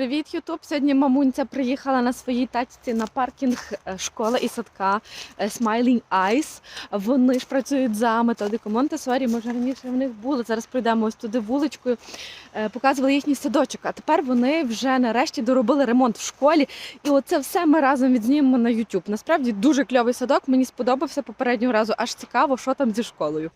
Привіт, Ютуб! Сьогодні мамунця приїхала на своїй тачці на паркінг е, школи і садка е, Smiling Eyes. Вони ж працюють за методикою Монтесорі. Вже раніше в них були. Зараз пройдемо ось туди вуличкою. Е, Показували їхній садочок. А тепер вони вже нарешті доробили ремонт в школі. І оце все ми разом відзнімемо на YouTube. Насправді дуже кльовий садок. Мені сподобався попереднього разу. Аж цікаво, що там зі школою.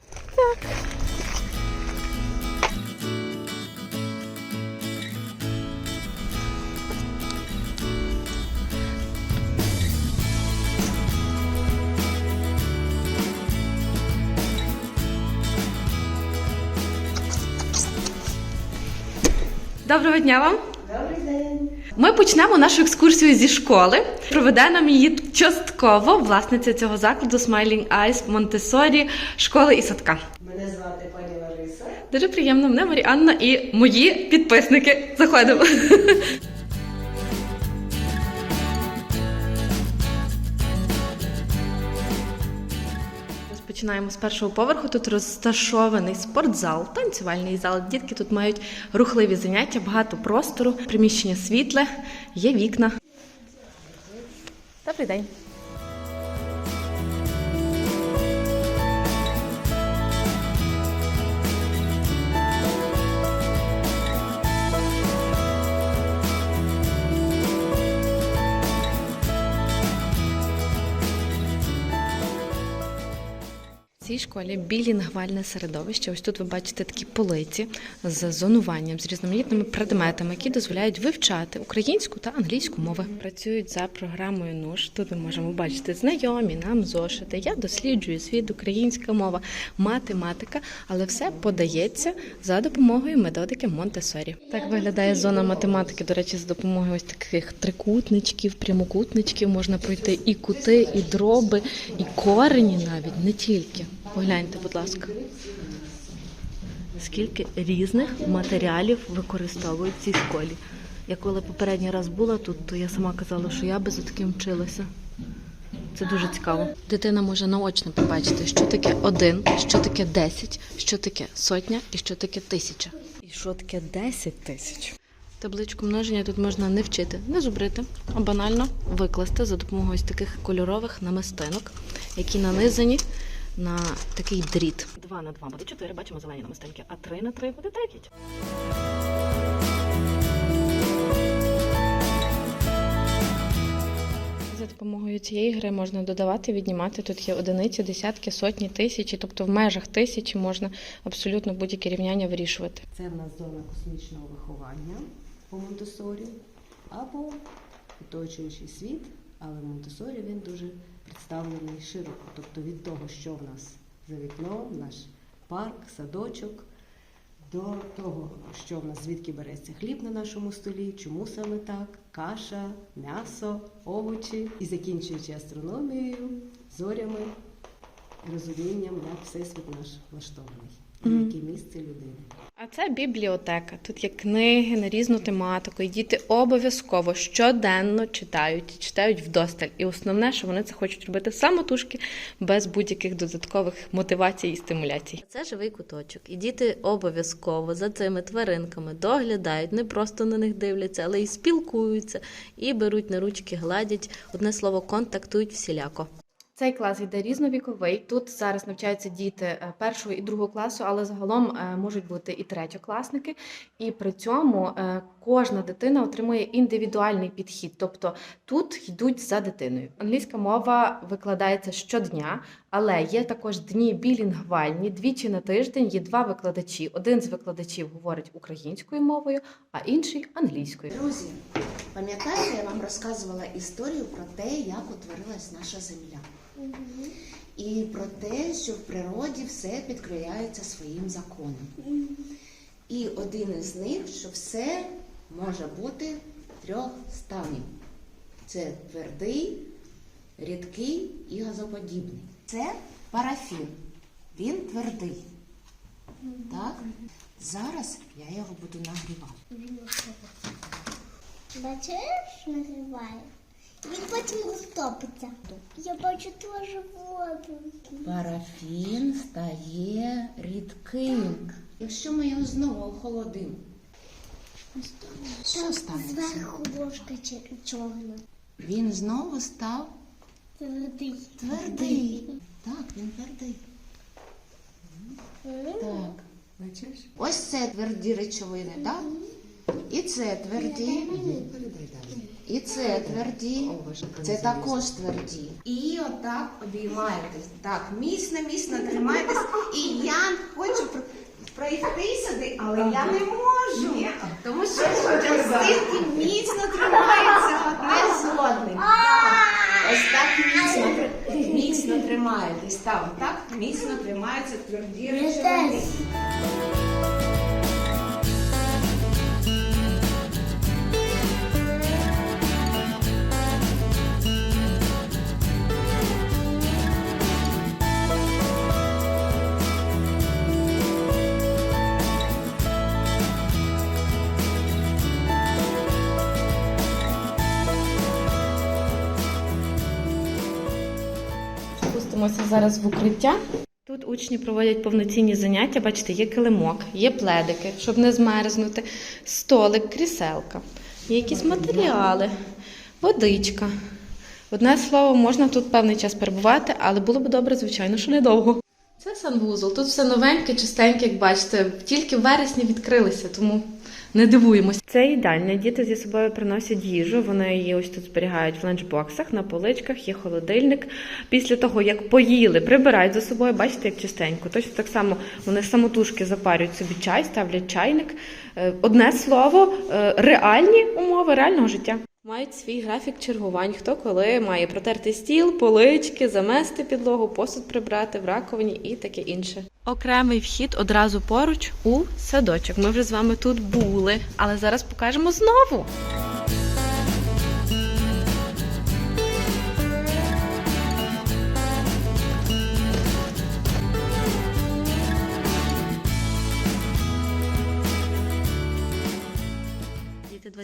Доброго дня вам! Добрий день. Ми почнемо нашу екскурсію зі школи. Проведе нам її частково власниця цього закладу Smiling Eyes Монтесорі, школи і садка. Мене звати пані Лариса. Дуже приємно, мене Маріанна і мої підписники. Заходимо. Розпочинаємо з першого поверху. Тут розташований спортзал, танцювальний зал. Дітки тут мають рухливі заняття, багато простору, приміщення світле, є вікна. Добрий день. Цій школі білінгвальне середовище. Ось тут ви бачите такі полиці з зонуванням, з різноманітними предметами, які дозволяють вивчати українську та англійську мови. Працюють за програмою НУШ. Тут ми можемо бачити знайомі нам зошити. Я досліджую світ, українська мова, математика, але все подається за допомогою методики Монтесорі. Так виглядає зона математики. До речі, за допомогою ось таких трикутничків, прямокутничків можна пройти і кути, і дроби, і корені навіть не тільки. Погляньте, будь ласка. Скільки різних матеріалів використовують в цій школі. Я коли попередній раз була тут, то я сама казала, що я би за таким вчилася. Це дуже цікаво. Дитина може наочно побачити, що таке один, що таке десять, що таке сотня і що таке тисяча. І що таке десять тисяч. Табличку множення тут можна не вчити, не зубрити, а банально викласти за допомогою ось таких кольорових намистинок, які нанизані на такий дріт. 2 на 2 буде 4, бачимо зелені намистинки, а 3 на 3 буде 9. За допомогою цієї гри можна додавати, віднімати. Тут є одиниці, десятки, сотні, тисячі, тобто в межах тисячі можна абсолютно будь-які рівняння вирішувати. Це в нас зона космічного виховання по Монтесорі або оточуючий світ, але в Монтесорі він дуже представлений широко. Тобто від того, що в нас за вікном, наш парк, садочок, до того, що в нас звідки береться хліб на нашому столі, чому саме так, каша, м'ясо, овочі і закінчуючи астрономією, зорями, розумінням, як всесвіт наш влаштований, Мгм. яке місце людини. А це бібліотека. Тут є книги на різну тематику, і діти обов'язково щоденно читають, читають вдосталь. І основне, що вони це хочуть робити самотужки, без будь-яких додаткових мотивацій і стимуляцій. Це живий куточок, і діти обов'язково за цими тваринками доглядають, не просто на них дивляться, але й спілкуються, і беруть на ручки, гладять. Одне слово, контактують всіляко. Цей клас йде різновіковий. Тут зараз навчаються діти е, першого і другого класу, але загалом е, можуть бути і третьокласники. І при цьому е, кожна дитина отримує індивідуальний підхід. Тобто тут йдуть за дитиною. Англійська мова викладається щодня, але є також дні білінгвальні. Двічі на тиждень є два викладачі. Один з викладачів говорить українською мовою, а інший англійською. Друзі, пам'ятаєте, я вам розказувала історію про те, як утворилась наша земля. І про те, що в природі все підкоряється своїм законам. І один із них, що все може бути трьох станів: це твердий, рідкий і газоподібний. Це парафін. Він твердий. Так? Зараз я його буду нагрівати. Бачиш, нагріває. Він потім розтопиться. Я бачу теж воду. Парафін стає рідким. Якщо ми його знову охолодимо, Що станеться? Зверху ложка чорна. Він знову став Твердий. твердий. Так, він твердий. Так. Бачиш? Ось це тверді речовини, так? І це тверді, Передай далі. І це тверді. Це також тверді. І отак обіймаєтесь. Так, міцно, міцно тримаєтесь. І я хочу пр- пройти сюди, але я не можу. Тому що частинки міцно тримаються одне з одним. Ось так міцно, міцно тримаєтесь. Так, так міцно тримаються тверді речовини. Спустимося зараз в укриття. Тут учні проводять повноцінні заняття. Бачите, є килимок, є пледики, щоб не змерзнути, столик, кріселка, є якісь матеріали, водичка. Одне слово, можна тут певний час перебувати, але було б добре, звичайно, що недовго. Це санвузол. Тут все новеньке, чистеньке, як бачите. Тільки в вересні відкрилися, тому не дивуємось. Це ідеально. Діти зі собою приносять їжу. Вони її ось тут зберігають в ланчбоксах, на поличках, є холодильник. Після того, як поїли, прибирають за собою, бачите, як чистенько. Точно так само вони самотужки запарюють собі чай, ставлять чайник. Е, Одне слово, е, реальні умови реального життя. Мають свій графік чергувань, хто коли має протерти стіл, полички, замести підлогу, посуд прибрати в раковині і таке інше. Окремий вхід одразу поруч у садочок. Ми вже з вами тут були, але зараз покажемо знову.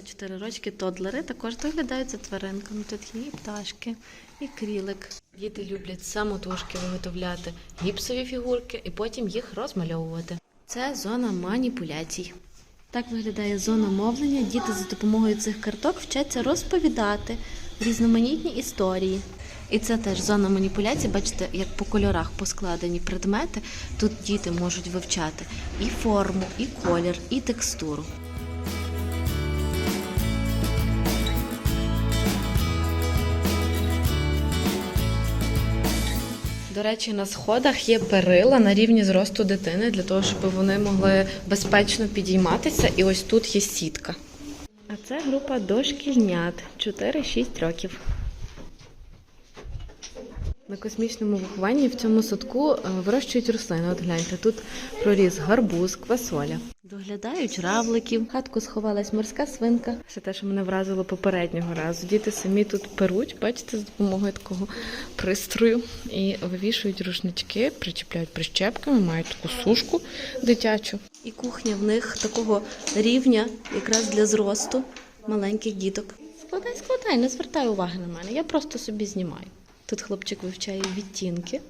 Діти 24 рочки, тодлери також доглядають за тваринками. Тут є і пташки, і крілик. Діти люблять самотужки виготовляти гіпсові фігурки і потім їх розмальовувати. Це зона маніпуляцій. Так виглядає зона мовлення. Діти за допомогою цих карток вчаться розповідати різноманітні історії. І це теж зона маніпуляцій. Бачите, як по кольорах поскладені предмети. Тут діти можуть вивчати і форму, і колір, і текстуру. До речі, на сходах є перила на рівні зросту дитини для того, щоб вони могли безпечно підійматися. І ось тут є сітка. А це група дошкільнят 4-6 років. На космічному вихованні в цьому садку е, вирощують рослини. От гляньте, тут проріс гарбуз, квасоля. Доглядають равликів. В хатку сховалась морська свинка. Все те, що мене вразило попереднього разу. Діти самі тут перуть, бачите, з допомогою такого пристрою. І вивішують рушнички, причіпляють прищепками, мають таку сушку дитячу. І кухня в них такого рівня, якраз для зросту маленьких діток. Складай, складай, не звертай уваги на мене. Я просто собі знімаю. Тут хлопчик вивчає відтінки,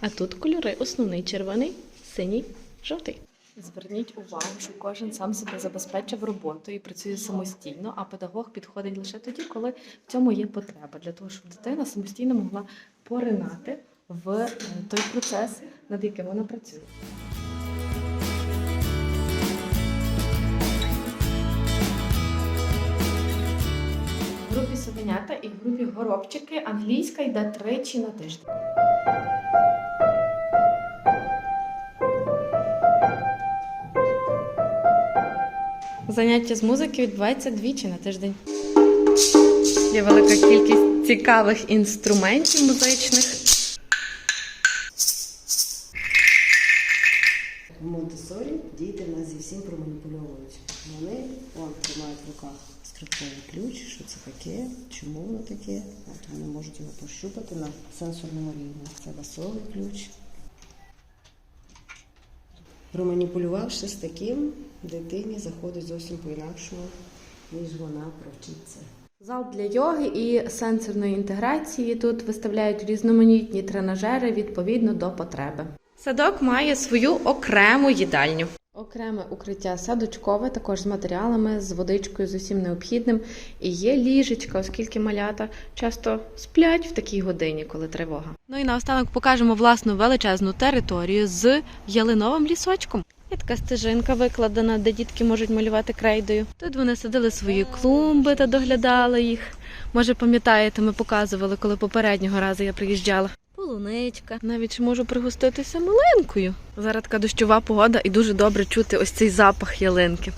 а тут кольори основний червоний, синій, жовтий. Зверніть увагу, що кожен сам себе забезпечив роботу і працює самостійно, а педагог підходить лише тоді, коли в цьому є потреба, для того, щоб дитина самостійно могла поринати в е, той процес, над яким вона працює. В і в групі горобчики англійська йде тричі на тиждень. Заняття з музики відбувається двічі на тиждень. Є велика кількість цікавих інструментів музичних. В Монтесорі діти в нас зі всім проманіпульовують. Вони вон, тримають в руках скрипковий ключ, що це таке, чому воно таке. От вони можуть його пощупати на сенсорному рівні. Це басовий ключ. Проманіпулювавши з таким, дитині заходить зовсім по-інакшому, ніж вона провчиться. Зал для йоги і сенсорної інтеграції. Тут виставляють різноманітні тренажери відповідно до потреби. Садок має свою окрему їдальню. Окреме укриття садочкове, також з матеріалами, з водичкою, з усім необхідним. І є ліжечка, оскільки малята часто сплять в такій годині, коли тривога. Ну і наостанок покажемо власну величезну територію з ялиновим лісочком. Є така стежинка викладена, де дітки можуть малювати крейдою. Тут вони садили свої клумби та доглядали їх. Може, пам'ятаєте, ми показували, коли попереднього разу я приїжджала. Полуничка. Навіть можу пригоститися малинкою. Зараз така дощова погода і дуже добре чути ось цей запах ялинки.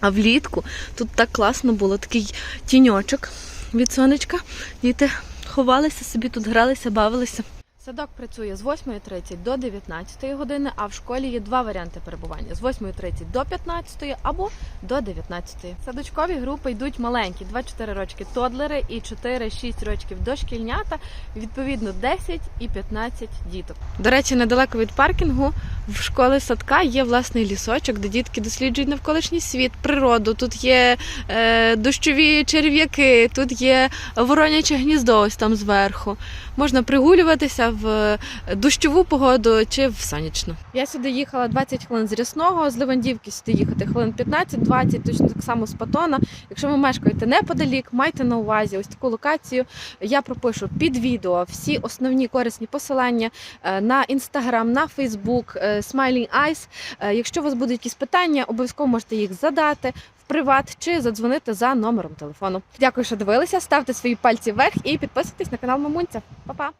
А влітку тут так класно було, такий тіньочок від сонечка. Діти ховалися собі, тут гралися, бавилися. Садок працює з 8.30 до 19 години, а в школі є два варіанти перебування: з 8.30 до 15 або до 19. Садочкові групи йдуть маленькі, 2-4 рочки тодлери і 4-6 рочків дошкільнята, відповідно 10 і 15 діток. До речі, недалеко від паркінгу в школи садка є власний лісочок, де дітки досліджують навколишній світ, природу. Тут є е, дощові черв'яки, тут є вороняче гніздо ось там зверху. Можна прогулюватися в дощову погоду чи в сонячну. Я сюди їхала 20 хвилин з Рясного, з Левандівки сюди їхати хвилин 15-20, точно так само з Патона. Якщо ви мешкаєте неподалік, майте на увазі ось таку локацію. Я пропишу під відео всі основні корисні посилання е, на інстаграм, на Фейсбук, е, Smiling Eyes. Е, Якщо у вас будуть якісь питання, обов'язково можете їх задати. Приват чи задзвонити за номером телефону. Дякую, що дивилися. Ставте свої пальці вверх і підписуйтесь на канал Мамунця. Па-па!